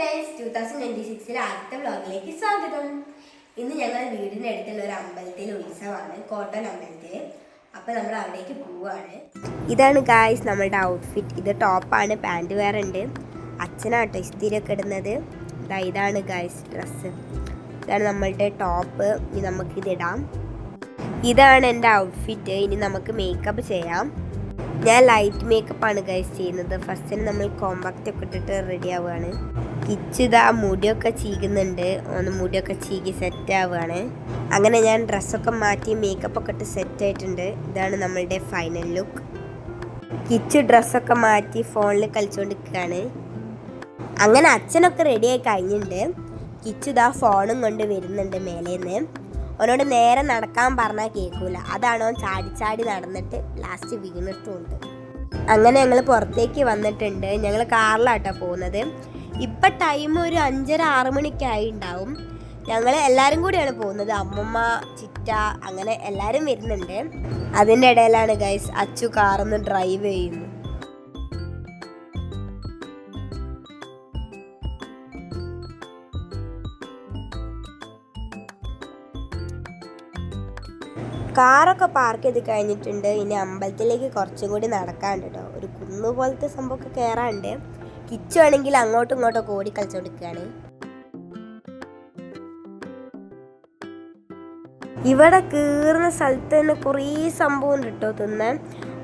Friends two thousand twenty സിക്സിലെ ആദ്യത്തെ വ്ളോഗിലേക്ക് സ്വാഗതം. ഇന്ന് ഞങ്ങൾ വീടിന്റെ അടുത്തുള്ള ഒരു അമ്പലത്തിൽ ഉത്സവമാണ് കോട്ടൺ അമ്പലത്തിൽ അപ്പോൾ നമ്മൾ അവിടേക്ക് പോവുകയാണ് ഇതാണ് ഗായ്സ് നമ്മളുടെ ഔട്ട്ഫിറ്റ് ഇത് ടോപ്പാണ് പാന്റ് വെയർ ഉണ്ട്. അച്ഛനാട്ടോ ഇസ്തിരിയൊക്കെ ഇടുന്നത്. ഇതാ ഇതാണ് ഗായ്സ് ഡ്രസ്സ് ഇതാണ് നമ്മളുടെ ടോപ്പ് ഇനി നമുക്കിതിടാം ഇതാണ് എന്റെ ഔട്ട്ഫിറ്റ് ഇനി നമുക്ക് മേക്കപ്പ് ചെയ്യാം. ഞാൻ ലൈറ്റ് മേക്കപ്പാണ് ഗൈസ് ചെയ്യുന്നത്. ഫസ്റ്റിന് നമ്മൾ കോമ്പാക്റ്റ് ഒക്കെ ഇട്ടിട്ട് റെഡി ആവുകയാണ്. കിച്ചിതാ മുടിയൊക്കെ ചീകുന്നുണ്ട്. ഒന്ന് മുടിയൊക്കെ ചീകി സെറ്റ് ആവുകയാണ്. അങ്ങനെ ഞാൻ ഡ്രസ്സൊക്കെ മാറ്റി മേക്കപ്പ് ഒക്കെ ഇട്ട് സെറ്റ് ആയിട്ടുണ്ട്. ഇതാണ് നമ്മളുടെ ഫൈനൽ ലുക്ക് കിച്ച് ഡ്രസ്സൊക്കെ മാറ്റി ഫോണിൽ കളിച്ചുകൊണ്ടിരിക്കുകയാണ് അങ്ങനെ അച്ഛനൊക്കെ റെഡിയായി കഴിഞ്ഞിട്ടുണ്ട്. കിച്ച് ഇതാ ഫോണും കൊണ്ട് വരുന്നുണ്ട് മേലേന്ന്. അവനോട് നേരെ നടക്കാൻ പറഞ്ഞാൽ കേൾക്കൂല അതാണ് അവൻ ചാടി ചാടി നടന്നിട്ട് ലാസ്റ്റ് വീണിട്ടുമുണ്ട് അങ്ങനെ ഞങ്ങൾ പുറത്തേക്ക് വന്നിട്ടുണ്ട്. ഞങ്ങൾ കാറിലാട്ടോ പോകുന്നത്. ഇപ്പം ടൈം ഒരു അഞ്ചര ആറ് മണിക്കായി ഉണ്ടാവും. ഞങ്ങൾ എല്ലാവരും കൂടിയാണ് പോകുന്നത്. അമ്മമ്മ ചിറ്റ അങ്ങനെ എല്ലാവരും വരുന്നുണ്ട്. അതിന്റെ ഇടയിലാണ് ഗൈസ് അച്ചു കാറൊന്ന് ഡ്രൈവ് ചെയ്യുന്നു. കാറൊക്കെ പാർക്ക് ചെയ്ത് കഴിഞ്ഞിട്ടുണ്ട്. ഇനി അമ്പലത്തിലേക്ക് കുറച്ചും കൂടി നടക്കാണ്ട് കേട്ടോ ഒരു കുന്നു പോലത്തെ സംഭവമൊക്കെ കയറാണ്ട് കിച്ചു ആണെങ്കിൽ അങ്ങോട്ടും ഇങ്ങോട്ടും ഓടി കളിച്ചോണ്ടിരിക്കുകയാണ്. ഇവിടെ കീറുന്ന സ്ഥലത്ത് തന്നെ കുറേ സംഭവം ഉണ്ട് കേട്ടോ. തിന്നാൻ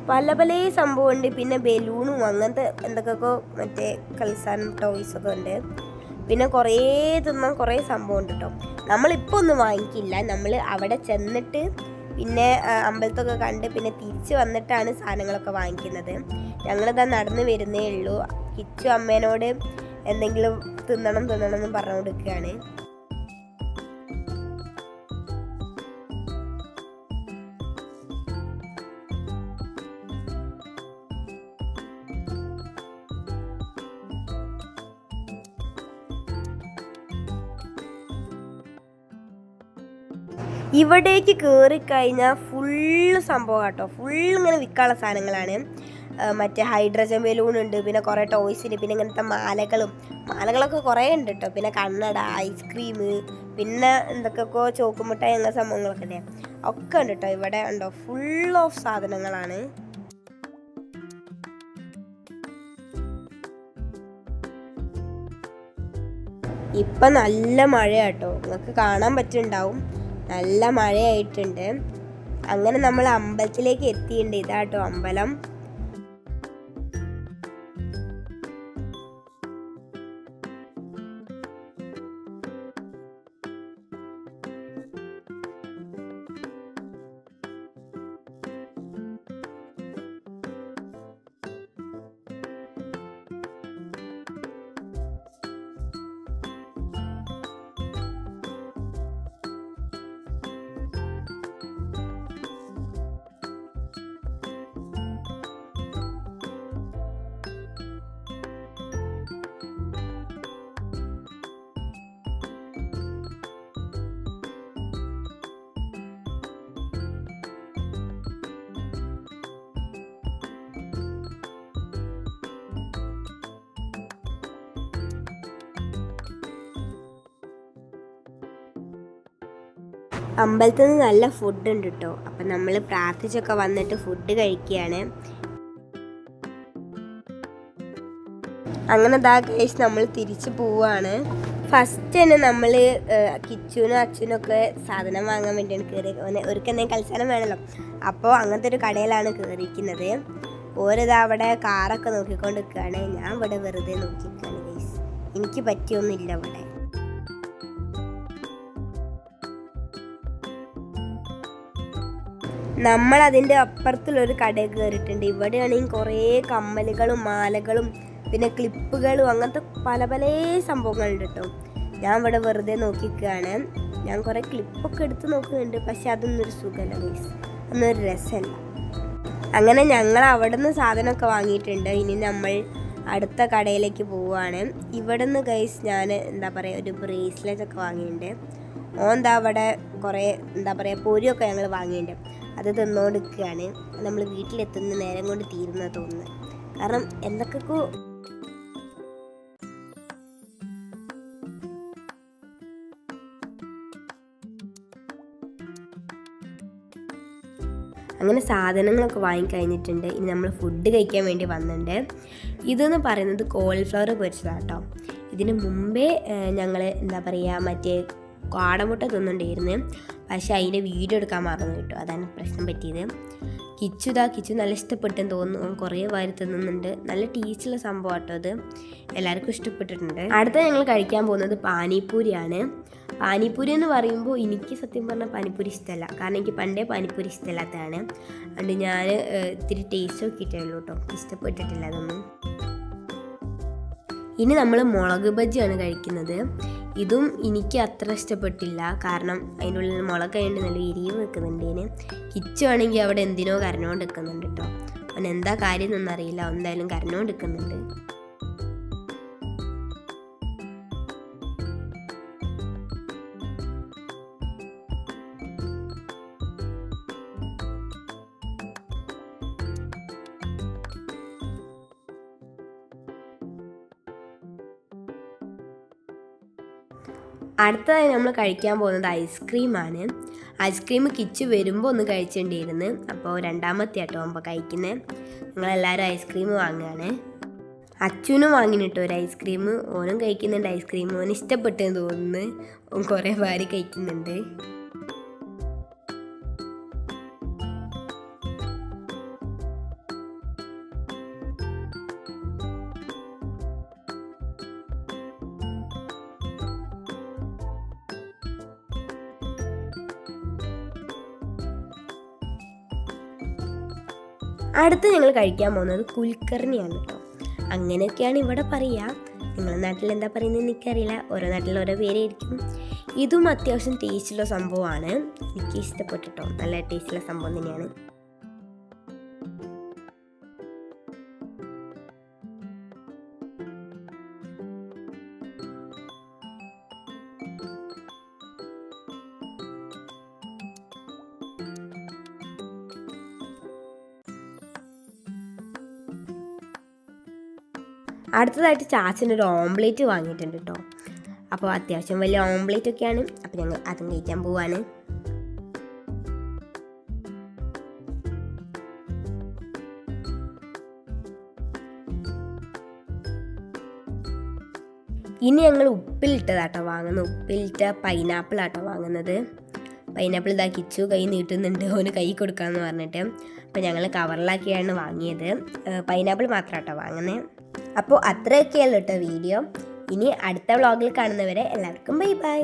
പല പല സംഭവം ഉണ്ട് പിന്നെ ബലൂണും അങ്ങനത്തെ എന്തൊക്കെയൊക്കെ മറ്റേ കളിസാനും ടോയ്സൊക്കെ ഉണ്ട്. പിന്നെ കുറേ തിന്നാൻ കുറേ സംഭവം ഉണ്ട് കേട്ടോ. നമ്മളിപ്പോൾ ഒന്നും വാങ്ങിക്കില്ല. നമ്മൾ അവിടെ ചെന്നിട്ട് പിന്നെ അമ്പലത്തൊക്കെ കണ്ട് പിന്നെ തിരിച്ച് വന്നിട്ടാണ് സാധനങ്ങളൊക്കെ വാങ്ങിക്കുന്നത്. ഞങ്ങളിതാ നടന്നു വരുന്നേ ഉള്ളൂ. കിച്ചു അമ്മേനോട് എന്തെങ്കിലും തിന്നണം തിന്നണം എന്ന് പറഞ്ഞു കൊടുക്കുകയാണ്. ഇവിടേക്ക് കയറി കഴിഞ്ഞാൽ ഫുള്ള് സംഭവം കേട്ടോ ഫുള്ള് ഇങ്ങനെ വിൽക്കാനുള്ള സാധനങ്ങളാണ്. മറ്റേ ഹൈഡ്രജൻ ബലൂൺ ഉണ്ട് പിന്നെ കുറേ ടോയ്സിന് പിന്നെ ഇങ്ങനത്തെ മാലകളും. മാലകളൊക്കെ കുറേ ഉണ്ട് കേട്ടോ പിന്നെ കണ്ണട ഐസ്ക്രീം പിന്നെ എന്തൊക്കെയൊക്കെ ചോക്കുമുട്ടായി അങ്ങനെ സംഭവങ്ങളൊക്കെ ഉണ്ട് ഒക്കെ ഉണ്ട് കേട്ടോ ഇവിടെ ഉണ്ടോ? ഫുൾ ഓഫ് സാധനങ്ങളാണ്. ഇപ്പം നല്ല മഴയാട്ടോ നിങ്ങൾക്ക് കാണാൻ പറ്റുന്നുണ്ടാവും നല്ല മഴയായിട്ടുണ്ട്. അങ്ങനെ നമ്മൾ അമ്പലത്തിലേക്ക് എത്തിയിട്ടുണ്ട്. ഇതാട്ടോ അമ്പലം. അമ്പലത്തിൽ നിന്ന് നല്ല ഫുഡ് ഉണ്ട് കേട്ടോ അപ്പം നമ്മൾ പ്രാർത്ഥിച്ചൊക്കെ വന്നിട്ട് ഫുഡ് കഴിക്കുകയാണ്. അങ്ങനെ ദാ കേസ് നമ്മൾ തിരിച്ചു പോവാണ്. ഫസ്റ്റ് തന്നെ നമ്മൾ കിച്ചുനും അച്ഛനും ഒക്കെ സാധനം വാങ്ങാൻ വേണ്ടിയാണ് കയറി ഒരുക്ക് എന്തെങ്കിലും കളിച്ചാലും വേണമല്ലോ അപ്പോൾ അങ്ങനത്തെ ഒരു കടയിലാണ് കയറിയിരിക്കുന്നത് ഓരിതാ അവിടെ കാറൊക്കെ നോക്കിക്കൊണ്ട് നിൽക്കുകയാണ് ഞാൻ ഇവിടെ വെറുതെ നോക്കിയിരിക്കുകയാണ് എനിക്ക് പറ്റിയൊന്നുമില്ല അവിടെ നമ്മൾ അതിന്റെ അപ്പുറത്തുള്ളൊരു കടയിൽ കയറിയിട്ടുണ്ട്. ഇവിടെയാണെങ്കിൽ കുറേ കമ്മലുകളും മാലകളും പിന്നെ ക്ലിപ്പുകളും അങ്ങനത്തെ പല പല സംഭവങ്ങളുണ്ട് കേട്ടോ. ഞാൻ ഇവിടെ വെറുതെ നോക്കിക്കുകയാണ് ഞാൻ കുറേ ക്ലിപ്പൊക്കെ എടുത്ത് നോക്കുന്നുണ്ട് പക്ഷെ അതൊന്നും ഒരു സുഖമല്ല മീൻസ് ഒന്നൊരു രസമല്ല. അങ്ങനെ ഞങ്ങൾ അവിടെ നിന്ന് സാധനമൊക്കെ വാങ്ങിയിട്ടുണ്ട്. ഇനി നമ്മൾ അടുത്ത കടയിലേക്ക് പോവുകയാണ്. ഇവിടെ നിന്ന് ഗൈസ് ഞാൻ എന്താ പറയുക ഒരു ബ്രേസ്ലെറ്റ് ഒക്കെ വാങ്ങിയിട്ടുണ്ട്. ഓൻ എന്താ അവിടെ കുറേ എന്താ പറയുക പൊരിയൊക്കെ ഞങ്ങൾ വാങ്ങിയിട്ടുണ്ട്. അത് തന്നോടുക്കുകയാണ് നമ്മൾ വീട്ടിലെത്തുന്ന നേരം കൊണ്ട് തീരുന്ന തോന്നുന്നത്. കാരണം എന്തൊക്കെക്കോ അങ്ങനെ സാധനങ്ങളൊക്കെ വാങ്ങിക്കഴിഞ്ഞിട്ടുണ്ട്. ഇനി നമ്മൾ ഫുഡ് കഴിക്കാൻ വേണ്ടി വന്നിട്ടുണ്ട്. ഇതെന്ന് പറയുന്നത് കോളിഫ്ലവർ പൊരിച്ചതാട്ടോ. ഇതിന് മുമ്പേ ഞങ്ങൾ എന്താ പറയുക മറ്റേ കാടമുട്ട തിന്നുണ്ടായിരുന്നു പക്ഷേ അതിന്റെ വീഡിയോ എടുക്കാൻ മറന്നു കിട്ടും. അതാണ് പ്രശ്നം പറ്റിയത്. കിച്ചു ഇതാ കിച്ചു നല്ല ഇഷ്ടപ്പെട്ടെന്ന് തോന്നുന്നു. കുറേ വാരി തിന്നുന്നുണ്ട്. നല്ല ടേസ്റ്റുള്ള സംഭവം കേട്ടോ അത്. എല്ലാവർക്കും ഇഷ്ടപ്പെട്ടിട്ടുണ്ട്. അടുത്ത ഞങ്ങൾ കഴിക്കാൻ പോകുന്നത് പാനിപ്പൂരിയാണ്. പാനിപ്പൂരി എന്ന് പറയുമ്പോൾ എനിക്ക് സത്യം പറഞ്ഞാൽ പാനിപ്പൂരി ഇഷ്ടമല്ല. കാരണം എനിക്ക് പണ്ടേ പാനിപ്പൂരി ഇഷ്ടമല്ലാത്തതാണ്. അതുകൊണ്ട് ഞാൻ ഇത്തിരി ടേസ്റ്റ് നോക്കിയിട്ടേ ഉള്ളൂ കേട്ടോ. ഇഷ്ടപ്പെട്ടിട്ടില്ല അതൊന്നും. ഇനി നമ്മൾ മുളക് ബജ്ജിയാണ് കഴിക്കുന്നത്. ഇതും എനിക്ക് അത്ര ഇഷ്ടപ്പെട്ടില്ല. കാരണം അതിന്റെ ഉള്ളിൽ മുളക് കഴിഞ്ഞ് നല്ല എരിവ് വെക്കുന്നുണ്ട് ഇതിന്. കിച്ചു ആണെങ്കിൽ അവിടെ എന്തിനോ കരഞ്ഞോണ്ട് നിൽക്കുന്നുണ്ട് കേട്ടോ. അവൻ എന്താ കാര്യം അറിയില്ല. എന്തായാലും കരഞ്ഞോണ്ട് നിൽക്കുന്നുണ്ട്. അടുത്തതായി നമ്മൾ കഴിക്കാൻ പോകുന്നത് ഐസ്ക്രീമാണ്. ഐസ്ക്രീം കിച്ച് വരുമ്പോൾ ഒന്ന് കഴിച്ചിട്ടുണ്ടായിരുന്നു അപ്പോൾ രണ്ടാമത്തെ ആട്ടോ അപ്പോൾ കഴിക്കുന്നത് ഞങ്ങളെല്ലാവരും ഐസ്ക്രീം വാങ്ങുകയാണ്. അച്ഛനും വാങ്ങിനിട്ടോ ഒരു ഐസ്ക്രീം. ഓനും കഴിക്കുന്നുണ്ട് ഐസ്ക്രീം. ഓന് ഇഷ്ടപ്പെട്ടെന്ന് തോന്നുന്നു. കുറേ പേര് കഴിക്കുന്നുണ്ട്. അടുത്ത് ഞങ്ങൾ കഴിക്കാൻ പോകുന്നത് കുൽക്കർണിയാണ് കേട്ടോ അങ്ങനെയൊക്കെയാണ് ഇവിടെ പറയുക. നിങ്ങളുടെ നാട്ടിൽ എന്താ പറയുന്നത് എനിക്കറിയില്ല. ഓരോ നാട്ടിൽ ഓരോ പേരായിരിക്കും. ഇതും അത്യാവശ്യം ടേസ്റ്റുള്ള സംഭവമാണ്. എനിക്ക് ഇഷ്ടപ്പെട്ടിട്ടോ നല്ല ടേസ്റ്റുള്ള സംഭവം തന്നെയാണ്. അടുത്തതായിട്ട് ചാച്ചനൊരു ഓംപ്ലേറ്റ് വാങ്ങിയിട്ടുണ്ട് കേട്ടോ അപ്പോൾ അത്യാവശ്യം വലിയ ഓംപ്ലേറ്റ് ഒക്കെയാണ്. അപ്പോൾ ഞങ്ങൾ അതും കഴിക്കാൻ പോവാണ്. ഇനി ഞങ്ങൾ ഉപ്പിലിട്ടതാട്ടോ വാങ്ങുന്നത്. ഉപ്പിലിട്ട പൈനാപ്പിൾ ആട്ടോ വാങ്ങുന്നത്. പൈനാപ്പിൾ ഇതാ കിച്ചു കൈ നീട്ടുന്നുണ്ട്. ഓന് കൈ കൊടുക്കാമെന്ന് പറഞ്ഞിട്ട്. അപ്പോൾ ഞങ്ങൾ കവറിലാക്കിയാണ് വാങ്ങിയത്. പൈനാപ്പിൾ മാത്രം കേട്ടോ വാങ്ങുന്നത്. അപ്പോൾ അത്രയൊക്കെയല്ലോ കേട്ടോ വീഡിയോ. ഇനി അടുത്ത വ്ളോഗിൽ കാണുന്നവരെ എല്ലാവർക്കും ബൈ ബൈ.